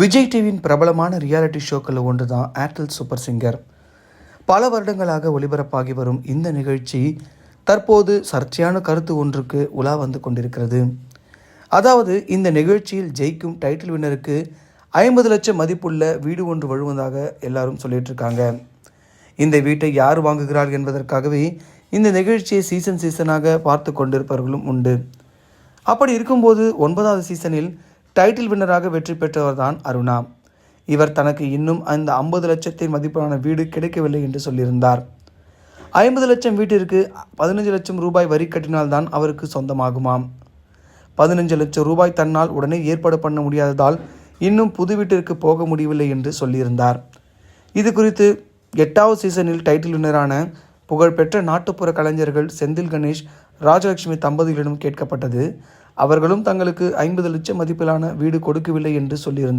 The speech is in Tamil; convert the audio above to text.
விஜய் டிவியின் பிரபலமான ரியாலிட்டி ஷோக்களில் ஒன்று தான் ஏர்டெல் சூப்பர் சிங்கர் பல வருடங்களாக ஒளிபரப்பாகி வரும் இந்த நிகழ்ச்சி தற்போது சர்ச்சையான கருத்து ஒன்றுக்கு உலா வந்து கொண்டிருக்கிறது. அதாவது இந்த நிகழ்ச்சியில் ஜெயிக்கும் டைட்டில் வின்னருக்கு ஐம்பது லட்சம் மதிப்புள்ள வீடு ஒன்று வழுவதாக எல்லாரும் சொல்லிட்டு இருக்காங்க இந்த வீட்டை யார் வாங்குகிறார் என்பதற்காகவே இந்த நிகழ்ச்சியை சீசன் சீசனாக பார்த்து கொண்டிருப்பவர்களும் உண்டு. அப்படி இருக்கும்போது ஒன்பதாவது சீசனில் டைட்டில் வின்னராக வெற்றி பெற்றவர் தான் அருணா. இவர் தனக்கு இன்னும் அந்த ஐம்பது லட்சத்தின் மதிப்பிலான வீடு கிடைக்கவில்லை என்று சொல்லியிருந்தார். ஐம்பது லட்சம் வீட்டிற்கு பதினஞ்சு லட்சம் ரூபாய் வரி கட்டினால்தான் அவருக்கு சொந்தமாகுமாம். பதினஞ்சு லட்சம் ரூபாய் தன்னால் உடனே ஏற்பாடு பண்ண முடியாததால் இன்னும் புது வீட்டிற்கு போக முடியவில்லை என்று சொல்லியிருந்தார். இது குறித்து எட்டாவது சீசனில் டைட்டில் வின்னரான புகழ்பெற்ற நாட்டுப்புற கலைஞர்கள் செந்தில் கணேஷ் ராஜலட்சுமி தம்பதிகளிடம் கேட்கப்பட்டது. அவர்களும் தங்களுக்கு ஐம்பது லட்சம் மதிப்பிலான வீடு கொடுக்கவில்லை என்று சொல்லியிருந்தார்